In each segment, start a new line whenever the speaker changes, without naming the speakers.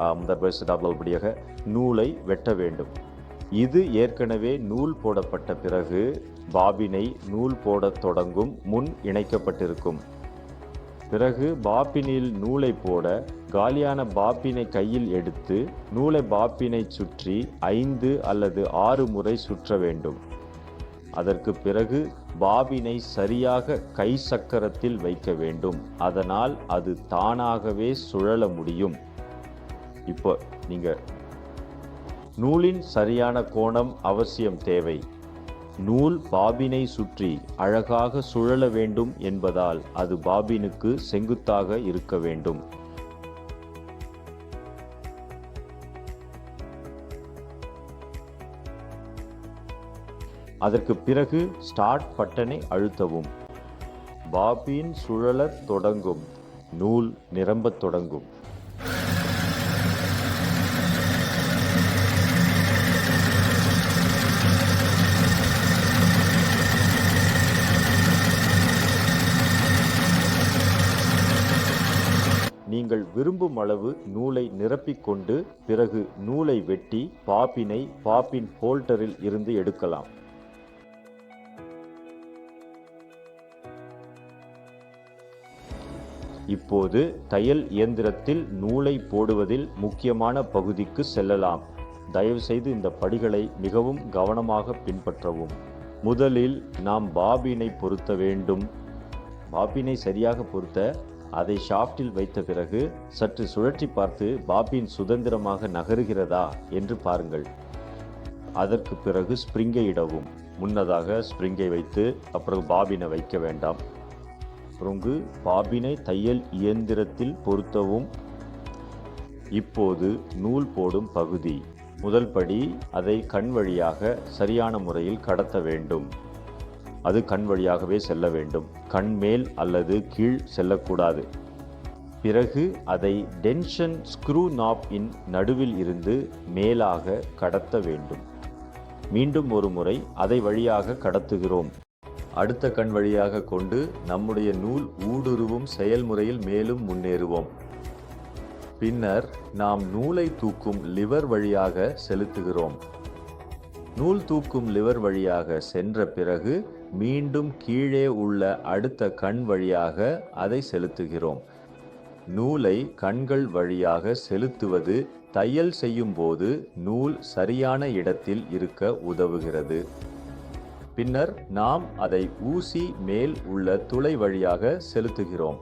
முதல் படியாக நூலை வெட்ட வேண்டும். இது ஏற்கனவே நூல் போடப்பட்ட பிறகு பாபினை நூல் போடத் தொடங்கும் முன் இணைக்கப்பட்டிருக்கும். பிறகு பாப்பினில் நூலை போட காலியான பாப்பினை கையில் எடுத்து நூலை பாப்பினை சுற்றி ஐந்து அல்லது ஆறு முறை சுற்ற வேண்டும். அதற்கு பிறகு பாபினை சரியாக கை சக்கரத்தில் வைக்க வேண்டும். அதனால் அது தானாகவே சுழல முடியும். இப்போ நீங்கள் நூலின் சரியான கோணம் அவசியம் தேவை. நூல் பாபினை சுற்றி அழகாக சுழல வேண்டும் என்பதால் அது பாபினுக்கு செங்குத்தாக இருக்க வேண்டும். அதற்கு பிறகு ஸ்டார்ட் பட்டனை அழுத்தவும். பாபின் சுழலத் தொடங்கும். நூல் நிரம்பத் தொடங்கும். நீங்கள் விரும்பும் அளவு நூலை நிரப்பிக்கொண்டு பிறகு நூலை வெட்டி பாப்பினை பாப்பின் ஹோல்டரில் இருந்து எடுக்கலாம். இப்போது தையல் இயந்திரத்தில் நூலை போடுவதில் முக்கியமான பகுதிக்கு செல்லலாம். தயவுசெய்து இந்த படிகளை மிகவும் கவனமாக பின்பற்றவும். முதலில் நாம் பாபினை பொருத்த வேண்டும். பாபினை சரியாக பொருத்த அதை ஷாஃப்டில் வைத்த பிறகு சற்று சுழற்றி பார்த்து பாபின் சுதந்திரமாக நகருகிறதா என்று பாருங்கள். அதற்கு பிறகு ஸ்ப்ரிங்கை இடவும். முன்னதாக ஸ்ப்ரிங்கை வைத்து அப்புறம் பாபினை வைக்க வேண்டாம். பிறகு பாபினை தையல் இயந்திரத்தில் பொருத்தவும். இப்போது நூல் போடும் பகுதி. முதல் படி அதை கண் வழியாக சரியான முறையில் கடத்த வேண்டும். அது கண் வழியாகவே செல்ல வேண்டும். கண் மேல் அல்லது கீழ் செல்லக்கூடாது. பிறகு அதை டென்ஷன் ஸ்க்ரூ நாப் இன் நடுவில் இருந்து மேலாக கடத்த வேண்டும். மீண்டும் ஒரு முறை அதை வழியாக கடத்துகிறோம். அடுத்த கண் வழியாக கொண்டு நம்முடைய நூல் ஊடுருவும் செயல்முறையில் மேலும் முன்னேறுவோம். பின்னர் நாம் நூலை தூக்கும் லிவர் வழியாக செலுத்துகிறோம். நூல் தூக்கும் லிவர் வழியாக சென்ற பிறகு மீண்டும் கீழே உள்ள அடுத்த கண் வழியாக அதை செலுத்துகிறோம். நூலை கண்கள் வழியாக செலுத்துவது தையல் செய்யும்போது நூல் சரியான இடத்தில் இருக்க உதவுகிறது. பின்னர் நாம் அதை ஊசி மேல் உள்ள துளை வழியாக செலுத்துகிறோம்.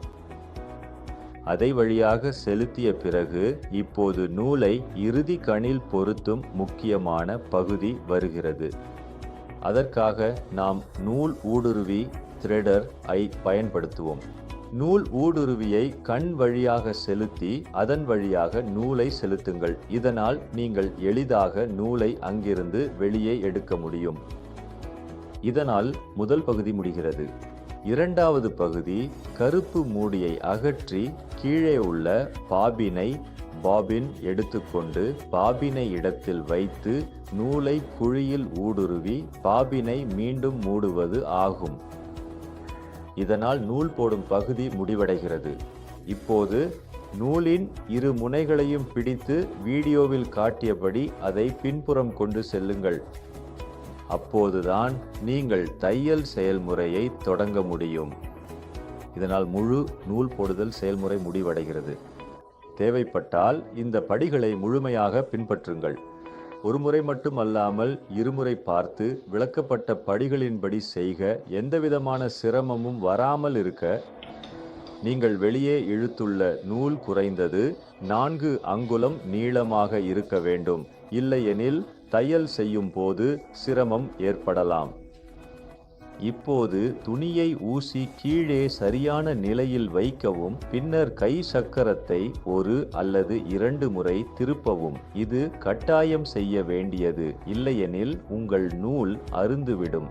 அதை வழியாக செலுத்திய பிறகு இப்போது நூலை இறுதி கணில் பொருத்தும் முக்கியமான பகுதி வருகிறது. அதற்காக நாம் நூல் ஊடுருவி த்ரெடர் ஐ பயன்படுத்துவோம். நூல் ஊடுருவியை கண் வழியாக செலுத்தி அதன் வழியாக நூலை செலுத்துங்கள். இதனால் நீங்கள் எளிதாக நூலை அங்கிருந்து வெளியே எடுக்க முடியும். இதனால் முதல் பகுதி முடிகிறது. இரண்டாவது பகுதி கருப்பு மூடியை அகற்றி கீழே உள்ள பாபினை பாபின் எடுத்துக்கொண்டு பாபினை இடத்தில் வைத்து நூலை குழியில் ஊடுருவி பாபினை மீண்டும் மூடுவது ஆகும். இதனால் நூல் போடும் பகுதி முடிவடைகிறது. இப்போது நூலின் இரு முனைகளையும் பிடித்து வீடியோவில் காட்டியபடி அதை பின்புறம் கொண்டு செல்லுங்கள். அப்போதுதான் நீங்கள் தையல் செயல்முறையை தொடங்க முடியும். இதனால் முழு நூல் போடுதல் செயல்முறை முடிவடைகிறது. தேவைப்பட்டால் இந்த படிகளை முழுமையாக பின்பற்றுங்கள். ஒருமுறை மட்டுமல்லாமல் மட்டும் அல்லாமல் இருமுறை பார்த்து விளக்கப்பட்ட படிகளின்படி செய்க. எந்தவிதமான சிரமமும் வராமல் இருக்க. நீங்கள் வெளியே இழுத்துள்ள நூல் குறைந்தது நான்கு அங்குலம் நீளமாக இருக்க வேண்டும். இல்லையெனில் தையல் செய்யும் போது சிரமம் ஏற்படலாம். இப்போது துணியை ஊசி கீழே சரியான நிலையில் வைக்கவும் பின்னர் கை சக்கரத்தை ஒரு அல்லது இரண்டு முறை திருப்பவும். இது கட்டாயம் செய்ய வேண்டியது இல்லையெனில் உங்கள் நூல் அருந்துவிடும்.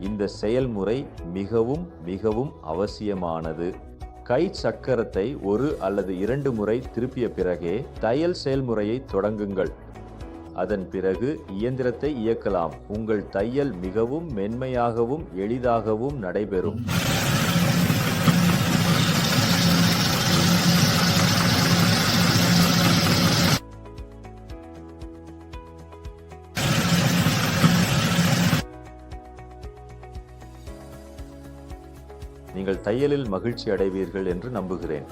இந்த செயல்முறை மிகவும் மிகவும் அவசியமானது. கை சக்கரத்தை ஒரு அல்லது இரண்டு முறை திருப்பிய பிறகே தையல் செயல்முறையை தொடங்குங்கள். அதன் பிறகு இயந்திரத்தை இயக்கலாம். உங்கள் தையல் மிகவும் மென்மையாகவும் எளிதாகவும் நடைபெறும். நீங்கள் தையலில் மகிழ்ச்சி அடைவீர்கள் என்று நம்புகிறேன்.